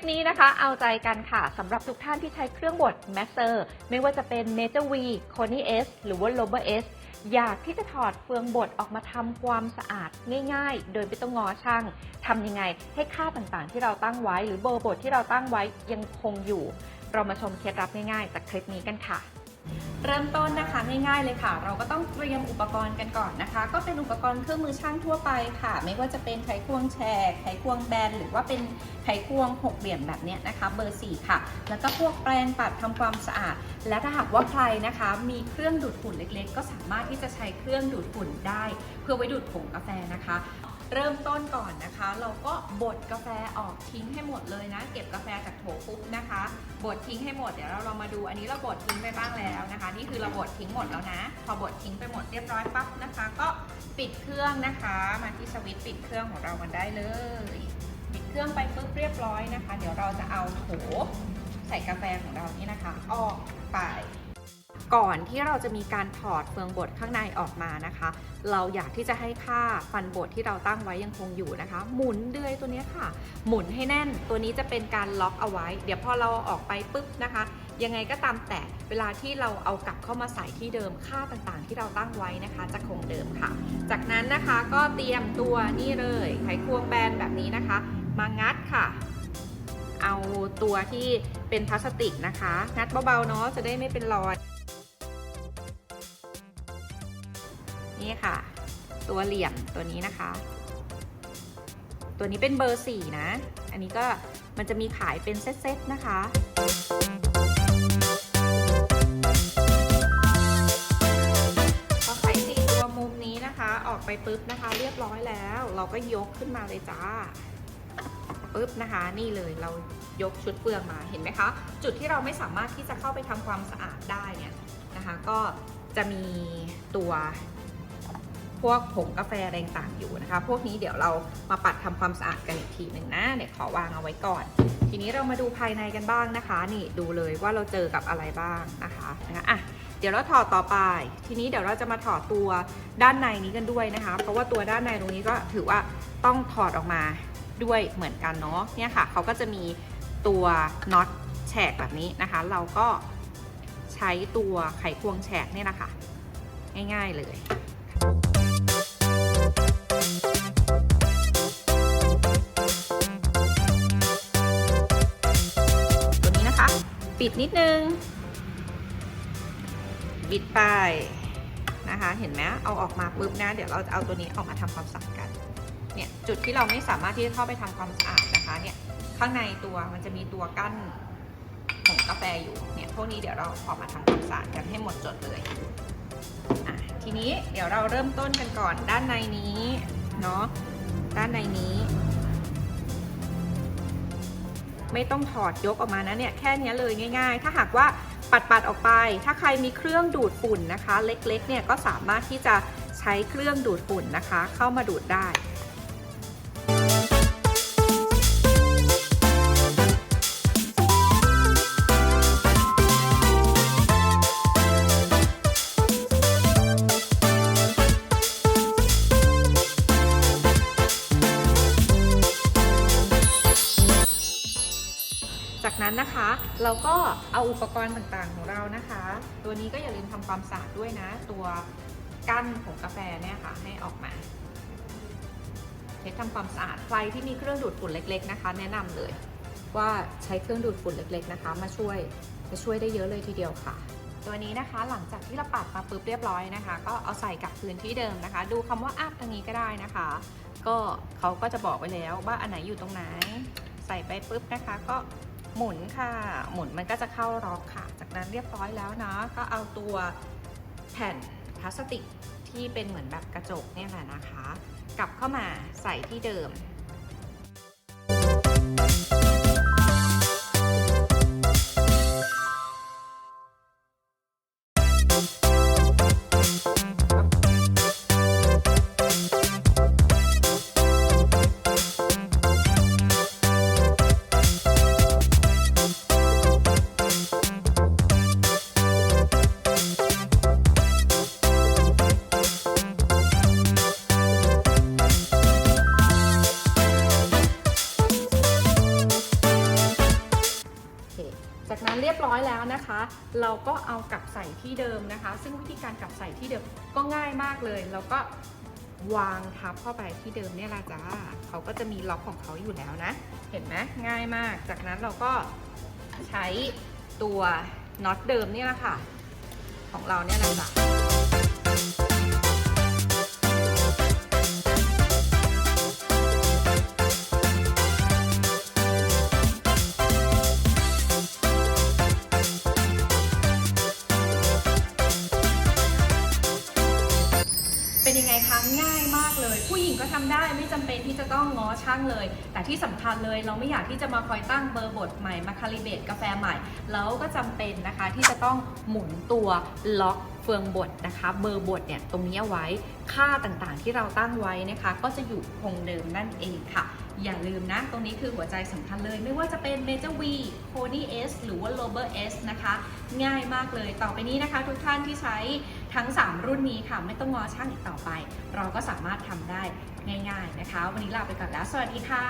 ปนี้นะคะเอาใจกันค่ะสำหรับทุกท่านที่ใช้เครื่องบด m a s t e r ไม่ว่าจะเป็น Major V, c o n y S หรือว่า Lober S อยากที่จะถอดเฟืองบดออกมาทำความสะอาดง่ายๆ โดยไม่ต้องงอช่างทำยังไงให้ค่าต่างๆ ที่เราตั้งไว้ หรือเบอร์บดที่เราตั้งไว้ยังคงอยู่ เรามาชมเคล็ดลับง่ายๆ จากคลิปนี้กันค่ะ เริ่มต้นนะคะง่ายๆเลยค่ะ เราก็ต้องเตรียมอุปกรณ์กันก่อนนะคะ ก็เป็นอุปกรณ์เครื่องมือช่างทั่วไปค่ะ ไม่ว่าจะเป็นไขควงแฉกไขควงแบนหรือว่าเป็นไขควงหกเหลี่ยมแบบนี้นะคะ เบอร์ 4 ค่ะ แล้วก็พวกแปรงปัดทำความสะอาด และถ้าหากว่าใครนะคะ มีเครื่องดูดฝุ่นเล็กๆ ก็สามารถที่จะใช้เครื่องดูดฝุ่นได้ เพื่อไว้ดูดผงกาแฟนะคะ เริ่มต้นก่อนนะคะ เราก็บดกาแฟออกทิ้งให้หมดเลยนะ เก็บกาแฟจากโถปุ๊บนะคะ บดทิ้งให้หมดเดี๋ยวเราลองมาดูอันนี้เราบดทิ้งไปบ้างแล้วนะคะ นี่คือเราบดทิ้งหมดแล้วนะ พอบดทิ้งไปหมดเรียบร้อยปั๊บนะคะ ก็ปิดเครื่องนะคะ มาที่สวิตช์ปิดเครื่องของเรามันได้เลย ปิดเครื่องไปปุ๊บเรียบร้อยนะคะ เดี๋ยวเราจะเอาโถใส่กาแฟของเรานี่นะคะ ออกไป ก่อนที่เราจะมีการถอดเฟืองบดข้างในออกมานะคะ เราอยากที่จะให้ค่าฟันบดที่เราตั้งไว้ยังคงอยู่นะคะ หมุนเดือยตัวนี้ค่ะ หมุนให้แน่นตัวนี้จะเป็นการล็อกเอาไว้ เดี๋ยวพอเราอาออกไปปุ๊บนะคะ ยังไงก็ตามแต่เวลาที่เราเอากลับเข้ามาใส่ที่เดิมค่าต่างๆ ที่เราตั้งไว้นะคะ จะคงเดิมค่ะ จากนั้นนะคะก็เตรียมตัวนี่เลยไขควงแบนแบบนี้นะคะ มางัดค่ะเอาตัวที่เป็นพลาสติกนะคะ งัดเบาๆเนาะจะได้ไม่เป็นรอย นี่ค่ะ ตัวเหลี่ยมตัวนี้นะคะ ตัวนี้เป็นเบอร์4นะ อันนี้ก็มันจะมีขายเป็นเซตๆนะคะพอไขสี่ตัวมุมนี้นะคะ ออกไปปุ๊บนะคะ เรียบร้อยแล้ว เราก็ยกขึ้นมาเลยจ้าปุ๊บนะคะ นี่เลยเรายกชุดเปลืองมาเห็นไหมคะ จุดที่เราไม่สามารถที่จะเข้าไปทำความสะอาดได้เนี่ยนะคะ ก็จะมีตัว พวกผงกาแฟอะไรต่างอยู่นะคะ พวกนี้เดี๋ยวเรามาปัดทำความสะอาดกันอีกทีหนึ่งนะเดี๋ยวขอวางเอาไว้ก่อน ทีนี้เรามาดูภายในกันบ้างนะคะ นี่ดูเลยว่าเราเจอกับอะไรบ้างนะคะนะคะอะเดี๋ยวเราถอดต่อไป ทีนี้เดี๋ยวเราจะมาถอดตัวด้านในนี้กันด้วยนะคะ เพราะว่าตัวด้านในตรงนี้ก็ถือว่าต้องถอดออกมาด้วยเหมือนกันเนาะเนี่ยค่ะเขาก็จะมีตัวน็อตแฉกแบบนี้นะคะ เราก็ใช้ตัวไขควงแฉกเนี่ยนะคะ ง่ายๆเลย ปิดนิดนึง บิดไปนะคะ เห็นไหมเอาออกมาปุ๊บนะ เดี๋ยวเราจะเอาตัวนี้ออกมาทำความสะอาดกัน เนี่ยจุดที่เราไม่สามารถที่จะเข้าไปทำความสะอาดนะคะ เนี่ยข้างในตัวมันจะมีตัวกั้นของกาแฟอยู่ เนี่ยพวกนี้เดี๋ยวเราออกมาทำความสะอาดกันให้หมดจดเลยทีนี้เดี๋ยวเราเริ่มต้นกันก่อนด้านในนี้เนาะด้านในนี้ ไม่ต้องถอดยกออกมานะเนี่ยแค่เนี้ยเลยง่าย ๆ ถ้าหากว่าปัดปัดๆออกไป ถ้าใครมีเครื่องดูดฝุ่นนะคะ เล็กๆเนี่ยก็สามารถที่จะใช้เครื่องดูดฝุ่นนะคะ เข้ามาดูดได้ จากนั้นนะคะเราก็เอาอุปกรณ์ต่างๆของเรานะคะ ตัวนี้ก็อย่าลืมทำความสะอาดด้วยนะ ตัวกั้นของกาแฟเนี่ยค่ะให้ออกมาเช็ดทำความสะอาดใครที่มีเครื่องดูดฝุ่นเล็ก ๆนะคะ แนะนำเลย ว่าใช้เครื่องดูดฝุ่นเล็ก ๆนะคะ มาช่วยจะช่วยได้เยอะเลยทีเดียวค่ะ ตัวนี้นะคะหลังจากที่เราปัดมาปุ๊บเรียบร้อยนะคะ ก็เอาใส่กลับพื้นที่เดิมนะคะ ดูคำว่าอัพตรงนี้ก็ได้นะคะ ก็เขาก็จะบอกไว้แล้วว่าอันไหนอยู่ตรงไหนใส่ไปปุ๊บนะคะ ก็ หมุนค่ะ หมุนมันก็จะเข้าล็อกค่ะ จากนั้นเรียบร้อยแล้วนะ ก็เอาตัวแผ่นพลาสติกที่เป็นเหมือนแบบกระจกเนี่ยแหละนะคะ กลับเข้ามาใส่ที่เดิม ร้อยแล้วนะคะ เราก็เอากลับใส่ที่เดิมนะคะ ซึ่งวิธีการกลับใส่ที่เดิมก็ง่ายมากเลย เราก็วางทับเข้าไปที่เดิมเนี่ยละจ้าเขาก็จะมีล็อกของเขาอยู่แล้วนะ เห็นไหมง่ายมาก จากนั้นเราก็ใช้ตัวน็อตเดิมเนี่ยแหละค่ะ ของเราเนี่ยแหละจ้ะ ทำได้ไม่จำเป็นที่จะต้องง้อช่างเลย แต่ที่สำคัญเลยเราไม่อยากที่จะมาคอยตั้งเบอร์บทใหม่มาคาลิเบตกาแฟใหม่แล้วก็จำเป็นนะคะที่จะต้องหมุนตัวล็อกเฟืองบดนะคะ เบอร์บทเนี่ยตรงนี้เอาไว้ค่าต่างๆที่เราตั้งไว้นะคะ ก็จะอยู่คงเดิมนั่นเองค่ะ อย่าลืมนะ ตรงนี้คือหัวใจสำคัญเลย ไม่ว่าจะเป็น Major V Pony S หรือว่า Lober S นะคะ ง่ายมากเลยต่อไปนี้นะคะ ทุกท่านที่ใช้ ทั้ง 3 รุ่นนี้ค่ะ ไม่ต้องงอช่างอีกต่อไป เราก็สามารถทำได้ง่าย ๆนะคะ วันนี้ลาไปก่อนแล้ว สวัสดีค่ะ